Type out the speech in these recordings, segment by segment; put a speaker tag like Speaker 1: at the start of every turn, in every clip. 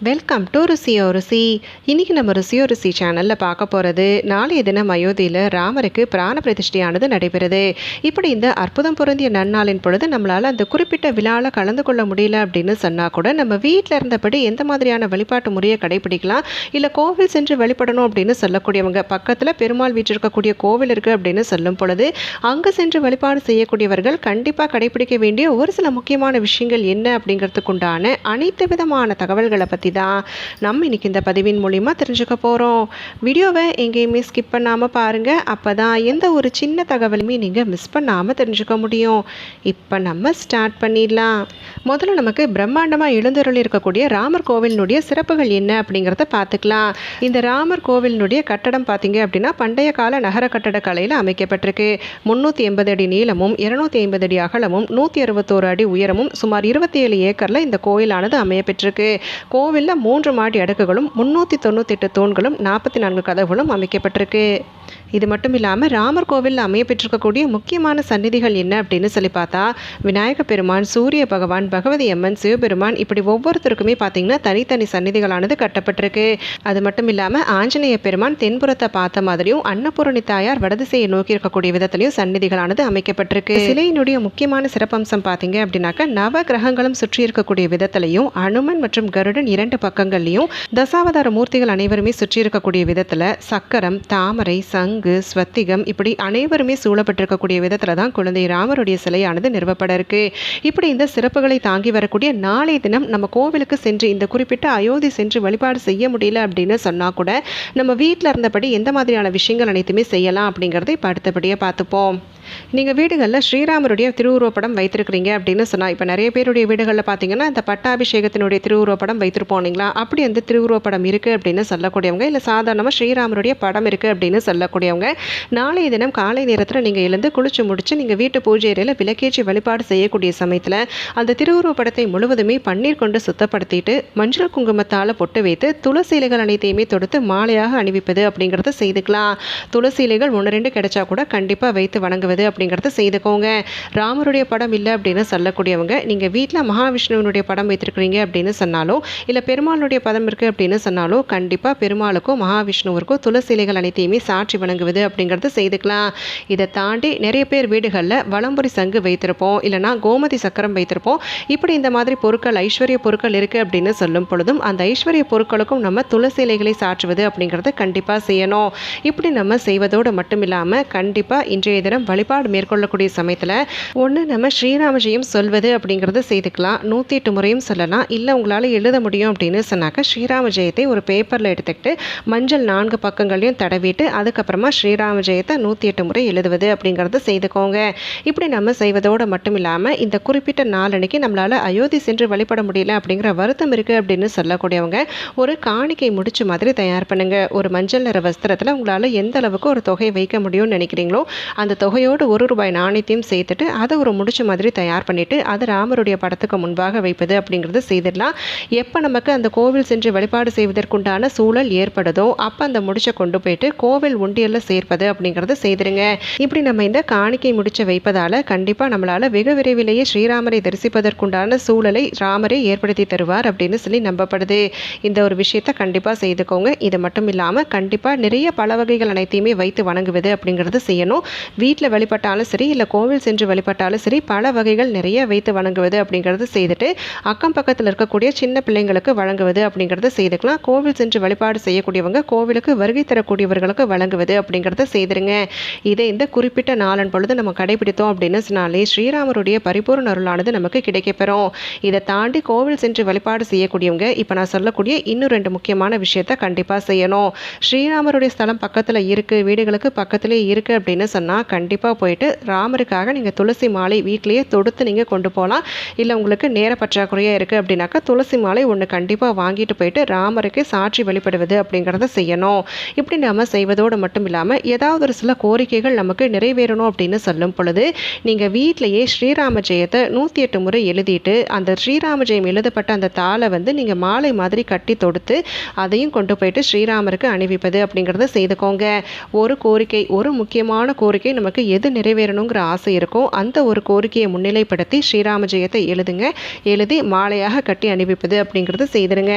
Speaker 1: Welcome to ருசியோ ருசி இன்றைக்கி நம்ம ருசியோ ருசி சேனலில் பார்க்க போகிறது நாளைய தினம் அயோத்தியில் ராமருக்கு பிராண பிரதிஷ்டையானது நடைபெறுது. இப்படி இந்த அற்புதம் பொருந்திய நன்னாளின் பொழுது நம்மளால் அந்த குறிப்பிட்ட விழாவில் கலந்து கொள்ள முடியல அப்படின்னு சொன்னால் கூட நம்ம வீட்டில் இருந்தபடி எந்த மாதிரியான வழிபாட்டு முறையை கடைபிடிக்கலாம்? இல்லை கோவில் சென்று வழிபடணும் அப்படின்னு சொல்லக்கூடியவங்க பக்கத்தில் பெருமாள் வீற்றிருக்கக்கூடிய கோவில் இருக்குது அப்படின்னு சொல்லும் பொழுது அங்கே சென்று வழிபாடு செய்யக்கூடியவர்கள் கண்டிப்பாக கடைபிடிக்க வேண்டிய ஒரு சில முக்கியமான விஷயங்கள் என்ன அப்படிங்கிறதுக்குண்டான அனைத்து விதமான தகவல்களை பற்றி தான் நம்ம இன்னைக்கு இந்த பதிவின் மூலிமா தெரிஞ்சுக்க போகிறோம் வீடியோவை எங்கேயுமே ஸ்கிப் பண்ணாமல் பாருங்கள் அப்போ தான் எந்த ஒரு சின்ன தகவலுமே நீங்கள் மிஸ் பண்ணாமல் தெரிஞ்சுக்க முடியும். இப்போ நம்ம ஸ்டார்ட் பண்ணிடலாம். முதல்ல நமக்கு பிரம்மாண்டமாக எழுந்தருள் இருக்கக்கூடிய ராமர் கோவிலினுடைய சிறப்புகள் என்ன அப்படிங்கிறத பார்த்துக்கலாம். இந்த ராமர் கோவிலினுடைய கட்டடம் பார்த்தீங்க அப்படின்னா பண்டைய கால நகர கட்டட கலையில் அமைக்கப்பட்டிருக்கு. முந்நூற்றி எண்பது அடி நீளமும் இருநூத்தி ஐம்பது அடி அகலமும் நூற்றி அறுபத்தோரு அடி உயரமும் சுமார் இருபத்தி ஏழு ஏக்கரில் இந்த கோயிலானது அமையப்பெற்றிருக்கு. கோவிலில் மூன்று மாடி அடுக்குகளும் முந்நூற்றி தொண்ணூற்றி தூண்களும் நாற்பத்தி நான்கு கதவுகளும் அமைக்கப்பட்டிருக்கு. இது மட்டும் இல்லாமல் ராமர் கோவிலில் அமையப்பெற்றிருக்கக்கூடிய முக்கியமான சந்நிதிகள் என்ன அப்படின்னு சொல்லி பார்த்தா விநாயக பெருமான் சூரிய பகவான் பகவதி அம்மன் சிவபெருமான் இப்படி ஒவ்வொருத்தருக்குமே பார்த்தீங்கன்னா தனித்தனி சந்நிதிகளானது கட்டப்பட்டிருக்கு. அது மட்டும் இல்லாமல் ஆஞ்சநேய பெருமான் தென்புறத்தை பார்த்த மாதிரியும் அன்னபூரணி தாயார் வடதிசையை நோக்கி இருக்கக்கூடிய விதத்திலையும் சந்நிதிகளானது அமைக்கப்பட்டிருக்கு. சிலையினுடைய முக்கியமான சிறப்பம்சம் பார்த்தீங்க அப்படின்னாக்கா நவ கிரகங்களும் சுற்றி இருக்கக்கூடிய விதத்திலையும் அனுமன் மற்றும் கருடன் இரண்டு பக்கங்கள்லையும் தசாவதார மூர்த்திகள் அனைவருமே சுற்றி இருக்கக்கூடிய விதத்தில் சக்கரம் தாமரை சங்கு ஸ்வத்திகம் இப்படி அனைவருமே சூழப்பட்டிருக்கக்கூடிய விதத்தில் தான் குழந்தை ராமருடைய சிலையானது நிறுவப்பட இருக்கு. இப்படி இந்த சிறப்புகளை தாங்கி வரக்கூடிய நாளைய தினம் நம்ம கோவிலுக்கு சென்று இந்த குறிப்பிட்ட அயோத்தி சென்று வழிபாடு செய்ய முடியல அப்படின்னு சொன்னால் கூட நம்ம வீட்டில் இருந்தபடி எந்த மாதிரியான விஷயங்கள் அனைத்துமே செய்யலாம் அப்படிங்கிறதை இப்போ அடுத்தபடியாக பார்த்துப்போம். நீங்கள் வீடுகளில் ஸ்ரீராமருடைய திருவுருவப்படம் வைத்திருக்கிறீங்க அப்படின்னு சொன்னால் இப்போ நிறைய பேருடைய வீடுகளில் பார்த்தீங்கன்னா இந்த பட்டாபிஷேகத்தினுடைய திருவுருவப்படம் வைத்திருப்போம் இல்லைங்களா? அப்படி அந்த திருவுருவப்படம் இருக்குது அப்படின்னு சொல்லக்கூடியவங்க இல்லை சாதாரணமாக ஸ்ரீராமருடைய படம் இருக்குது அப்படின்னு சொல்லக்கூடியவங்க நாளைய தினம் காலை நேரத்தில் நீங்கள் எழுந்து குளிச்சு முடிச்சு நீங்கள் வீட்டு பூஜை அறையில் விளக்கேற்றி வழிபாடு செய்யக்கூடிய சமயத்தில் அந்த திருவுருவப்படத்தை முழுவதுமே பன்னீர் கொண்டு சுத்தப்படுத்திட்டு மஞ்சள் குங்குமத்தால் பொட்டு வைத்து துளசி இலைகள் அனைத்தையுமே தொடுத்து மாலையாக அணிவிப்பது அப்படிங்கிறத செய்துக்கலாம். துளசி இலைகள் ஒன்று ரெண்டு கிடைச்சா கூட கண்டிப்பாக வைத்து வணங்குவது அப்படிங்கிறத செய்துக்கோங்க. ராமருடைய படம் இல்லை அப்படின்னு சொல்லக்கூடியவங்க நீங்கள் வீட்டில் மகாவிஷ்ணுவனுடைய படம் வைத்திருக்கிறீங்க அப்படின்னு சொன்னாலும் இல்லை பெருமாளுடைய படம் இருக்குது அப்படின்னு சொன்னாலும் கண்டிப்பாக பெருமாளுக்கும் மகாவிஷ்ணுவிற்கும் துளசி இலைகள் அனைத்தையுமே சாட்சி வணங்குவது அப்படிங்கிறத செய்துக்கலாம். இதை தாண்டி நிறைய பேர் வீடுகளில் வளம்புரி சங்கு வைத்திருப்போம் இல்லைனா கோமதி சக்கரம் வைத்திருப்போம். இப்படி இந்த மாதிரி பொருட்கள் ஐஸ்வர்ய பொருட்கள் இருக்குது அப்படின்னு சொல்லும் பொழுதும் அந்த ஐஸ்வர்ய பொருட்களுக்கும் நம்ம துளசி இலைகளை சாற்றுவது அப்படிங்கிறத கண்டிப்பாக செய்யணும். இப்படி நம்ம செய்வதோடு மட்டும் இல்லாமல் கண்டிப்பாக இன்றைய தினம் வழிபாடு மேற்கொள்ளக்கூடிய சமயத்தில் ஒன்று நம்ம ஸ்ரீராமஜெயம் சொல்வது அப்படிங்கிறத செய்துக்கலாம். நூற்றி எட்டு முறையும் சொல்லலாம். இல்லை உங்களால் எழுத முடியும் அப்படின்னு சொன்னாக்க ஸ்ரீராம ஜெயத்தை ஒரு பேப்பரில் எடுத்துக்கிட்டு மஞ்சள் நான்கு பக்கங்களையும் தடவிட்டு அதுக்கப்புறமா ஸ்ரீராம ஜெயத்தை நூற்றி எட்டு முறை எழுதுவது அப்படிங்கிறத செய்துக்கோங்க. இப்படி நம்ம செய்வதோடு மட்டும் இல்லாமல் இந்த குறிப்பிட்ட நாளன்னைக்கு நம்மளால் அயோத்தி சென்று வழிபட முடியல அப்படிங்கிற வருத்தம் இருக்குது அப்படின்னு சொல்லக்கூடியவங்க ஒரு காணிக்கை முடிச்சு மாதிரி தயார் பண்ணுங்கள் ஒரு மஞ்சள் நிற வஸ்திரத்தில் உங்களால் எந்த அளவுக்கு ஒரு தொகை வைக்க முடியும்னு நினைக்கிறீங்களோ அந்த தொகையோடு அதோடு ஒரு ரூபாய் நாணயத்தையும் சேர்த்துட்டு அதை ஒரு முடிச்ச மாதிரி தயார் பண்ணிவிட்டு அது ராமருடைய படத்துக்கு முன்பாக வைப்பது அப்படிங்கிறது செய்திடலாம். எப்போ நமக்கு அந்த கோவில் சென்று வழிபாடு செய்வதற்குண்டான சூழல் ஏற்படுதோ அப்போ அந்த முடிச்ச கொண்டு போயிட்டு கோவில் உண்டியலில் சேர்ப்பது அப்படிங்கிறது செய்திருங்க இப்படி நம்ம இந்த காணிக்கை முடிச்ச வைப்பதால் கண்டிப்பாக நம்மளால் வெகு விரைவிலேயே ஸ்ரீராமரை தரிசிப்பதற்குண்டான சூழலை ராமரே ஏற்படுத்தி தருவார் அப்படின்னு சொல்லி நம்பப்படுது. இந்த ஒரு விஷயத்தை கண்டிப்பாக செய்துக்கோங்க. இது மட்டும் இல்லாமல் கண்டிப்பாக நிறைய பல வகைகள் அனைத்தையுமே வைத்து வணங்குவது அப்படிங்கிறது செய்யணும். வீட்டில் வழிபட்டாலும் சரி இல்லை கோவில் சென்று வழிபட்டாலும் சரி பல வகைகள் நிறைய வைத்து வணங்குவது அப்படிங்கிறது செய்துட்டு அக்கம் பக்கத்தில் இருக்கக்கூடிய சின்ன பிள்ளைங்களுக்கு வழங்குவது அப்படிங்கிறத செய்துக்கலாம். கோவில் சென்று வழிபாடு செய்யக்கூடியவங்க கோவிலுக்கு வருகை தரக்கூடியவர்களுக்கு வழங்குவது அப்படிங்கிறத செய்திருங்க. இதை இந்த குறிப்பிட்ட நாளன் பொழுது நம்ம கடைபிடித்தோம் அப்படின்னு சொன்னாலே ஸ்ரீராமருடைய பரிபூர்ண அருளானது நமக்கு கிடைக்கப்பெறும். இதை தாண்டி கோவில் சென்று வழிபாடு செய்யக்கூடியவங்க இப்போ நான் சொல்லக்கூடிய இன்னும் ரெண்டு முக்கியமான விஷயத்த கண்டிப்பாக செய்யணும். ஸ்ரீராமருடைய ஸ்தலம் பக்கத்தில் இருக்குது வீடுகளுக்கு பக்கத்திலே இருக்குது அப்படின்னு சொன்னால் கண்டிப்பாக போயிட்டு ராமருக்காக நீங்கள் துளசி மாலை வீட்டிலேயே தொடுத்து நீங்கள் கொண்டு போகலாம் இல்லை உங்களுக்கு நேர பற்றாக்குறையாக இருக்குது அப்படின்னாக்கா துளசி மாலை ஒன்று கண்டிப்பாக வாங்கிட்டு போயிட்டு ராமருக்கு சாட்சி வழிபடுவது அப்படிங்கிறத செய்யணும். இப்படி நம்ம செய்வதோடு மட்டும் இல்லாமல் ஏதாவது ஒரு சில கோரிக்கைகள் நமக்கு நிறைவேறணும் அப்படின்னு சொல்லும் பொழுது நீங்கள் வீட்டிலேயே ஸ்ரீராம ஜெயத்தை நூற்றி எட்டு முறை எழுதிட்டு அந்த ஸ்ரீராம ஜெயம் எழுதப்பட்ட அந்த தாளை வந்து நீங்கள் மாலை மாதிரி கட்டி தொடுத்து அதையும் கொண்டு போயிட்டு ஸ்ரீராமருக்கு அணிவிப்பது அப்படிங்கிறத செய்துக்கோங்க. ஒரு கோரிக்கை ஒரு முக்கியமான கோரிக்கை நமக்கு எது எப்படியாவது நிறைவேறணுங்கிற ஆசை இருக்கும். அந்த ஒரு கோரிக்கையை முன்னிலைப்படுத்தி ஸ்ரீராம ஜெயத்தை எழுதுங்க. எழுதி மாலையாக கட்டி அனுப்பிப்பது அப்படிங்கிறது செய்திருங்க.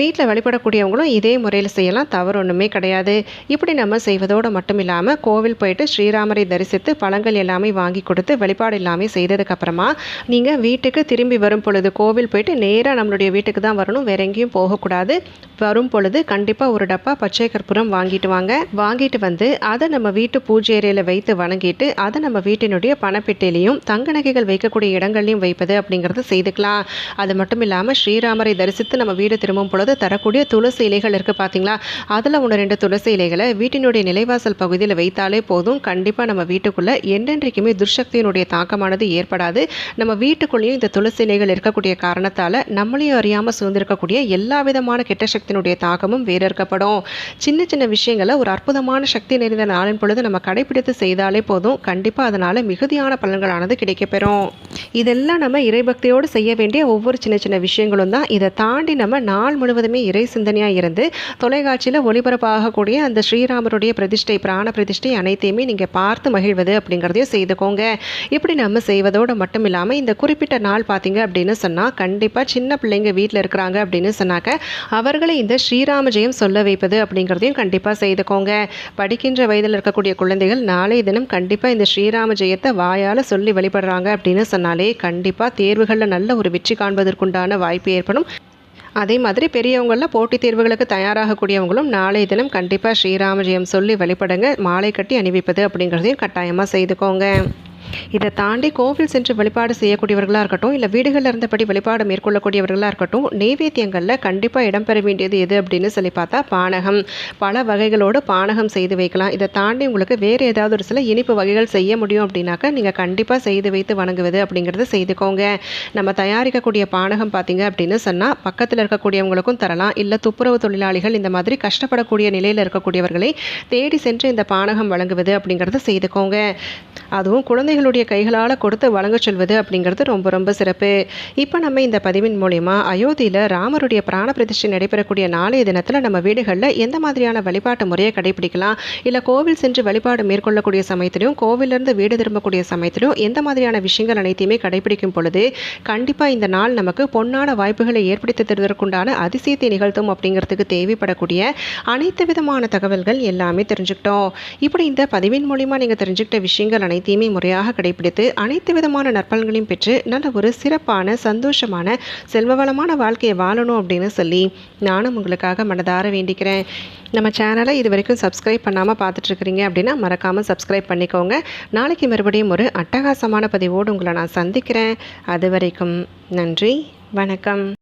Speaker 1: வீட்டில் வழிபடக்கூடியவங்களும் இதே முறையில் செய்யலாம். தவறு ஒன்றுமே கிடையாது. இப்படி நம்ம செய்வதோடு மட்டும் இல்லாமல் கோவில் போயிட்டு ஸ்ரீராமரை தரிசித்து பழங்கள் எல்லாமே வாங்கி கொடுத்து வழிபாடு எல்லாமே செய்ததுக்கப்புறமா நீங்கள் வீட்டுக்கு திரும்பி வரும் பொழுது கோவில் போயிட்டு நேராக நம்மளுடைய வீட்டுக்கு தான் வரணும். வேற எங்கேயும் போகக்கூடாது. வரும் பொழுது கண்டிப்பாக ஒரு டப்பா பச்சை கற்பூரம் வாங்கிட்டு வாங்க. வாங்கிட்டு வந்து அதை நம்ம வீட்டு பூஜை அறையில் வைத்து வணங்கிட்டு அதை நம்ம வீட்டினுடைய பணப்பெட்டிலையும் தங்க நகைகள் வைக்கக்கூடிய இடங்கள்லையும் வைப்பது அப்படிங்கிறத செய்துக்கலாம். அது மட்டும் இல்லாமல் ஸ்ரீராமரை தரிசித்து நம்ம வீடு திரும்பும் பொழுது பொழுது தரக்கூடிய துளசி இலைகள் இருக்குது பார்த்தீங்களா அதில் ஒன்று ரெண்டு துளசி இலைகளை வீட்டினுடைய நிலைவாசல் பகுதியில் வைத்தாலே போதும். கண்டிப்பாக நம்ம வீட்டுக்குள்ளே என்றென்றைக்குமே துர்சக்தியினுடைய தாக்கமானது ஏற்படாது. நம்ம வீட்டுக்குள்ளேயும் இந்த துளசி இலைகள் இருக்கக்கூடிய காரணத்தால் நம்மளையும் அறியாமல் சூழ்ந்திருக்கக்கூடிய எல்லா விதமான கெட்ட சக்தியினுடைய தாக்கமும் வேறறுக்கப்படும் சின்ன சின்ன விஷயங்களை ஒரு அற்புதமான சக்தி நிறைந்த நாளின் பொழுது நம்ம கடைபிடித்து செய்தாலே போதும். கண்டிப்பாக அதனால் மிகுதியான பலன்களானது கிடைக்கப்பெறும். இதெல்லாம் நம்ம இறைபக்தியோடு செய்ய வேண்டிய ஒவ்வொரு சின்ன சின்ன விஷயங்களும் தான். இதை தாண்டி நம்ம நாள் முழு முழுவதுமே இறை சிந்தனையாக இருந்து தொலைக்காட்சியில் ஒளிபரப்பாகக்கூடிய அந்த ஸ்ரீராமருடைய பிரதிஷ்டை பிராண பிரதிஷ்டை அனைத்தையுமே நீங்கள் பார்த்து மகிழ்வது அப்படிங்கிறதையும் செய்துக்கோங்க. இப்படி நம்ம செய்வதோடு மட்டும் இல்லாமல் இந்த குறிப்பிட்ட நாள் பார்த்தீங்க அப்படின்னு சொன்னால் கண்டிப்பாக சின்ன பிள்ளைங்க வீட்டில் இருக்கிறாங்க அப்படின்னு சொன்னாக்க அவர்களை இந்த ஸ்ரீராம ஜெயம் சொல்ல வைப்பது அப்படிங்கிறதையும் கண்டிப்பாக செய்துக்கோங்க. படிக்கின்ற வயதில் இருக்கக்கூடிய குழந்தைகள் நாளைய தினம் கண்டிப்பாக இந்த ஸ்ரீராம ஜெயத்தை வாயால் சொல்லி வழிபடுறாங்க அப்படின்னு சொன்னாலே கண்டிப்பாக தேர்வுகளில் நல்ல ஒரு வெற்றி காண்பதற்குண்டான வாய்ப்பு ஏற்படும். அதே மாதிரி பெரியவங்களில் போட்டித் தேர்வுகளுக்கு தயாராகக்கூடியவங்களும் நாளைய தினம் கண்டிப்பாக ஸ்ரீராமஜெயம் சொல்லி வழிபடுங்க. மாலை கட்டி அணிவிப்பது அப்படிங்கிறதையும் கட்டாயமாக செய்துக்கோங்க. இதை தாண்டி கோவில் சென்று வழிபாடு செய்யக்கூடியவர்களாக இருக்கட்டும் இல்லை வீடுகளில் இருந்தபடி வழிபாடு மேற்கொள்ளக்கூடியவர்களாக இருக்கட்டும் நெய்வேத்தியங்களில் கண்டிப்பாக இடம்பெற வேண்டியது எது அப்படின்னு சொல்லி பார்த்தா பானகம். பல வகைகளோடு பானகம் செய்து வைக்கலாம். இதை தாண்டி உங்களுக்கு வேறு ஏதாவது ஒரு சில இனிப்பு வகைகள் செய்ய முடியும் அப்படின்னாக்கா நீங்கள் கண்டிப்பாக செய்து வைத்து வணங்குவது அப்படிங்கிறத செய்துக்கோங்க. நம்ம தயாரிக்கக்கூடிய பானகம் பார்த்தீங்க அப்படின்னு சொன்னால் பக்கத்தில் இருக்கக்கூடியவங்களுக்கும் தரலாம். இல்லை துப்புரவு தொழிலாளிகள் இந்த மாதிரி கஷ்டப்படக்கூடிய நிலையில் இருக்கக்கூடியவர்களை தேடி சென்று இந்த பானகம் வழங்குவது அப்படிங்கிறத செய்துக்கோங்க. அதுவும் குழந்தை குழந்தைகளுடைய கைகளால் கொடுத்து வழங்க சொல்வது அப்படிங்கிறது ரொம்ப ரொம்ப சிறப்பு. இப்போ நம்ம இந்த பதிவின் மூலயமா அயோத்தியில் ராமருடைய பிராண பிரதிஷ்டை நடைபெறக்கூடிய நாளைய தினத்தில் நம்ம வீடுகளில் எந்த மாதிரியான வழிபாட்டு முறையை கடைபிடிக்கலாம்? இல்லை கோவில் சென்று வழிபாடு மேற்கொள்ளக்கூடிய சமயத்திலையும் கோவிலிருந்து வீடு திரும்பக்கூடிய சமயத்திலும் எந்த மாதிரியான விஷயங்கள் அனைத்தையுமே கடைபிடிக்கும் பொழுது கண்டிப்பாக இந்த நாள் நமக்கு பொன்னான வாய்ப்புகளை ஏற்படுத்தி தருவதற்குண்டான அதிசயத்தை நிகழ்த்தும் அப்படிங்கிறதுக்கு தேவைப்படக்கூடிய அனைத்து விதமான தகவல்கள் எல்லாமே தெரிஞ்சுக்கிட்டோம். இப்படி இந்த பதிவின் மூலிமா நீங்கள் தெரிஞ்சுக்கிட்ட விஷயங்கள் அனைத்தையுமே முறையாக முறையாக கடைபிடித்து அனைத்து விதமான நற்பலன்களையும் பெற்று நல்ல ஒரு சிறப்பான சந்தோஷமான செல்வவளமான வாழ்க்கையை வாழணும் அப்படின்னு சொல்லி நானும் உங்களுக்காக மனதார வேண்டிக்கிறேன். நம்ம சேனலை இது வரைக்கும் சப்ஸ்கிரைப் பண்ணாமல் பார்த்துட்ருக்கிறீங்க அப்படின்னா மறக்காமல் சப்ஸ்கிரைப் பண்ணிக்கோங்க. நாளைக்கு மறுபடியும் ஒரு அட்டகாசமான பதிவோடு உங்களை நான் சந்திக்கிறேன். அது வரைக்கும் நன்றி வணக்கம்.